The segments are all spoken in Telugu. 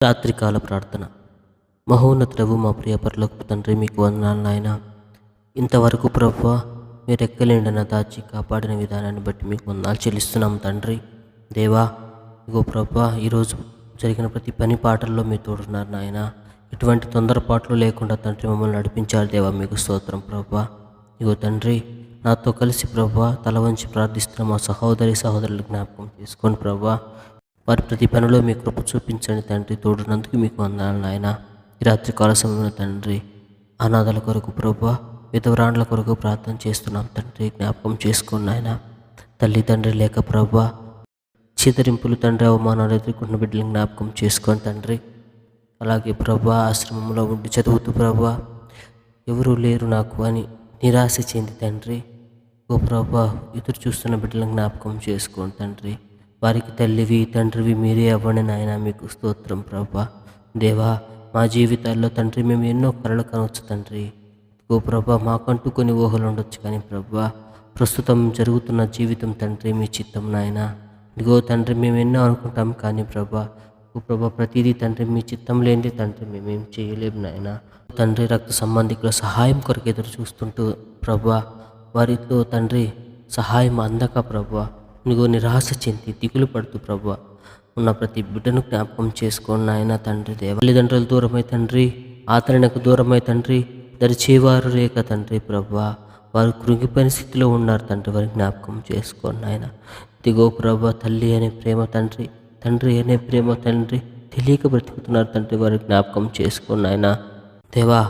రాత్రికాల ప్రార్థన. మహోన్నతులవు మా ప్రియ పరలోకపు తండ్రి మీకు వందనాలు నాయన. ఇంతవరకు ప్రభు మీరు ఎక్కలేండన దాచి కాపాడిన విధానాన్ని బట్టి మీకు వందనాలు చెల్లిస్తున్నాం తండ్రి. దేవా ఇగో ప్రభా ఈరోజు జరిగిన ప్రతి పని పాటల్లో మీరు తోడున్నారు నాయన. ఎటువంటి తొందరపాట్లు లేకుండా తండ్రి మమ్మల్ని నడిపించారు దేవా మీకు స్తోత్రం ప్రభా ఇగో తండ్రి నాతో కలిసి ప్రభా తల వంచి ప్రార్థిస్తున్న మా సహోదరి సహోదరులు జ్ఞాపకం చేసుకొని ప్రభా వారి ప్రతి పనిలో మీ కృప చూపించండి తండ్రి తోడునందుకు మీకు వందనాలు నాయన. ఈ రాత్రి కాల సమయంలో తండ్రి అనాథల కొరకు ప్రభా విధవరాండ్ల కొరకు ప్రార్థన చేస్తున్నాం తండ్రి జ్ఞాపకం చేసుకోండి నాయన. తల్లిదండ్రి లేక ప్రభా చీతరింపులు తండ్రి అవమానాలు ఎదుర్కొంటున్న బిడ్డలను జ్ఞాపకం చేసుకోండి తండ్రి. అలాగే ప్రభా ఆశ్రమంలో ఉండి చదువుతూ ప్రభా ఎవరూ లేరు నాకు అని నిరాశ చెంది తండ్రి. ఓ ప్రభా ఎదురు చూస్తున్న బిడ్డలను జ్ఞాపకం చేసుకోండి తండ్రి. వారికి తల్లివి తండ్రివి మీరే అవ్వండి నాయన మీకు స్తోత్రం ప్రభా. దేవా మా జీవితాల్లో తండ్రి మేము ఎన్నో కళలు కనవచ్చు తండ్రి. ఓ ప్రభా మాకంటూ కొన్ని ఊహలు ఉండొచ్చు కానీ ప్రభా ప్రస్తుతం జరుగుతున్న జీవితం తండ్రి మీ చిత్తం నాయన. ఇదిగో తండ్రి మేము ఎన్నో అనుకుంటాం కానీ ప్రభా ఓ ప్రభా ప్రతిదీ తండ్రి మీ చిత్తం లేనిదే తండ్రి మేమేం చేయలేము నాయన. తండ్రి రక్త సంబంధికుల సహాయం కొరకు ఎదురు చూస్తుంటూ ప్రభా వారితో తండ్రి సహాయం అందక ప్రభా. నీకు నిరాశ చెంది దిగులు పడుతూ ప్రభా ఉన్న ప్రతి బిడ్డను జ్ఞాపకం చేసుకోండి నాయన తండ్రి దేవ. దూరమై తండ్రి ఆతరణకు దూరమై తండ్రి దరిచేవారు రేఖ తండ్రి ప్రభా వారు కృంగిపోయిన స్థితిలో ఉన్నారు తండ్రి వారి జ్ఞాపకం చేసుకోండి నాయన. దిగో ప్రభా తల్లి అనే ప్రేమ తండ్రి తండ్రి అనే ప్రేమ తండ్రి తెలియక బ్రతుకుతున్నారు తండ్రి వారి జ్ఞాపకం చేసుకోండి నాయన. దేవా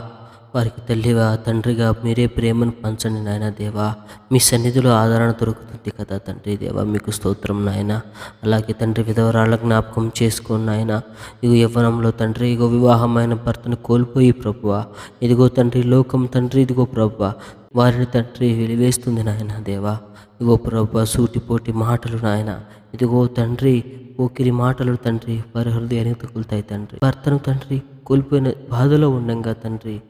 వారికి తల్లిగా తండ్రిగా మీరే ప్రేమను పంచండి నాయన దేవా. మీ సన్నిధిలో ఆదరణ దొరుకుతుంది కదా తండ్రి దేవా మీకు స్తోత్రం నాయన. అలాగే తండ్రి విధవరాళ్ళ జ్ఞాపకం చేసుకోండి నాయన. ఇగో యవ్వనంలో తండ్రి ఇగో వివాహమైన భర్తను కోల్పోయి ప్రభువ. ఇదిగో తండ్రి లోకం తండ్రి ఇదిగో ప్రభువ. వారిని తండ్రి వెలివేస్తుంది నాయన దేవా. ఇగో ప్రభువ సూటిపోటి మాటలు నాయన. ఇదిగో తండ్రి పోకిరి మాటలు తండ్రి వారి హృదయానికి తగులుతాయి తండ్రి. భర్తను తండ్రి కోల్పోయిన బాధలో ఉండంగా తండ్రి.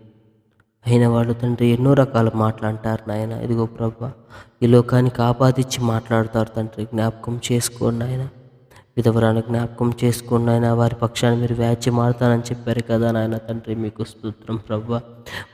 అయిన వాళ్ళు తండ్రి ఎన్నో రకాల మాటలు అంటారు నాయన. ఇదిగో ప్రభా ఈ లోకానికి ఆపాదించి మాట్లాడతారు తండ్రి. జ్ఞాపకం చేసుకోండి నాయన. విధవరాన్ని జ్ఞాపకం చేసుకోండి నాయన. వారి పక్షాన్ని మీరు వ్యాజ్యం ఆడతానని చెప్పారు కదా నాయన తండ్రి. మీకు స్తోత్రం ప్రభా.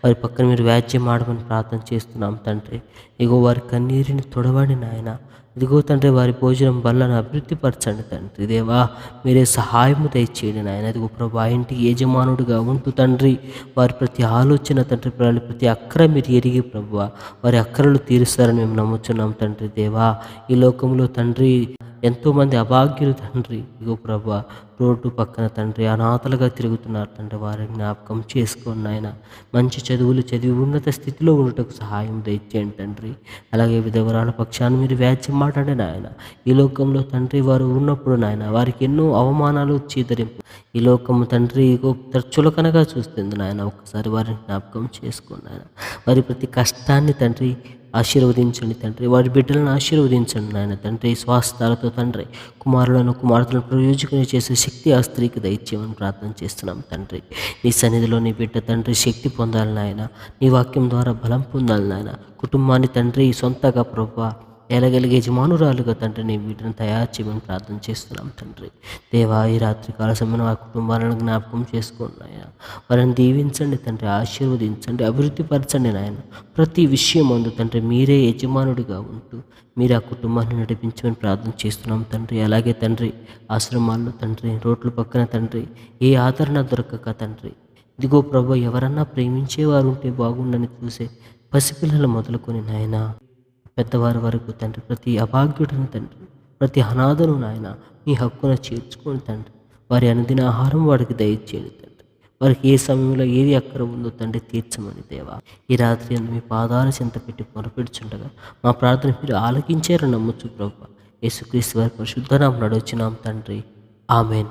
వారి పక్కన మీరు వ్యాజ్యం ఆడమని ప్రార్థన చేస్తున్నాం తండ్రి. ఇగో వారి కన్నీరుని తొడవండి నాయన. ఇదిగో తండ్రి వారి భోజనం వల్లను అభివృద్ధిపరచండి తండ్రి దేవా. మీరే సహాయము దయచేయండి నాయన. ఇదిగో ప్రభా ఇంటి ఇంటికి యజమానుడిగా ఉంటూ తండ్రి. వారి ప్రతి ఆలోచన తండ్రి వారి ప్రతి అక్కర మీరు ఎరిగి ప్రభు వారి అక్కరలు తీరుస్తారని మేము నమ్ముచున్నాం తండ్రి దేవా. ఈ లోకంలో తండ్రి ఎంతోమంది అభాగ్యులు తండ్రి. ఇగో ప్రభా రోడ్డు పక్కన తండ్రి అనాథలుగా తిరుగుతున్నారు తండ్రి. వారిని జ్ఞాపకం చేసుకోండి ఆయన మంచి చదువులు చదివి ఉన్నత స్థితిలో ఉండటకు సహాయం దయచేయండి తండ్రి. అలాగే విధవరాల పక్షాన్ని మీరు వ్యాజ్యం మాట్లాడండి నాయన. ఈ లోకంలో తండ్రి వారు ఉన్నప్పుడు నాయన వారికి ఎన్నో అవమానాలు చీదరింపు. ఈ లోకము తండ్రి ఇగో చులకనగా చూస్తుంది నాయన. ఒక్కసారి వారిని జ్ఞాపకం చేసుకోండి నాయన. వారి ప్రతి కష్టాన్ని తండ్రి ఆశీర్వదించండి తండ్రి. వారి బిడ్డలను ఆశీర్వదించండి నాయన తండ్రి. స్వాస్థాలతో తండ్రి. కుమారులను కుమార్తెలను ప్రయోజకుని చేసే శక్తి ఆ స్త్రీకి దయచేయమని ప్రార్థన చేస్తున్నాం తండ్రి. నీ సన్నిధిలో నీ బిడ్డ తండ్రి శక్తి పొందాలి నాయన. నీ వాక్యం ద్వారా బలం పొందాలి నాయన. కుటుంబాన్ని తండ్రి సొంతగా ప్రభా ఎలగలిగే యజమానురాలుగా తండ్రిని వీటిని తయారు చేయమని ప్రార్థన చేస్తున్నాం తండ్రి. దేవా ఈ రాత్రి కాల సమయంలో ఆ కుటుంబాలను జ్ఞాపకం చేసుకోండి నాయన. వారిని దీవించండి తండ్రి ఆశీర్వదించండి అభివృద్ధి పరచండి నాయన. ప్రతి విషయం అందు తండ్రి మీరే యజమానుడిగా ఉంటూ మీరు ఆ కుటుంబాన్ని నడిపించమని ప్రార్థన చేస్తున్నాం తండ్రి. అలాగే తండ్రి ఆశ్రమాల్లో తండ్రి రోడ్ల పక్కన తండ్రి ఏ ఆదరణ దొరకక తండ్రి. ఇదిగో ప్రభు ఎవరన్నా ప్రేమించేవారు ఉంటే బాగుండని చూసే పసిపిల్లలు మొదలుకొని నాయన. పెద్దవారి వరకు తండ్రి ప్రతి అభాగ్యుడిని తండ్రి ప్రతి అనాథను నాయన మీ హక్కున చేర్చుకొని తండ్రి. వారి అనుదిన ఆహారం వాడికి దయచేయండి తండ్రి. వారికి ఏ సమయంలో ఏది అక్కడ ఉందో తండ్రి తీర్చమని దేవా. ఈ రాత్రి మీ పాదాల చింత పెట్టి పొరపెడుచుండగా మా ప్రార్థన మీరు ఆలకించారని నమ్మచ్చు ప్రభు యేసుక్రీస్తు వారి పరిశుద్ధనామం నడుచున్నాం తండ్రి. ఆమెన్.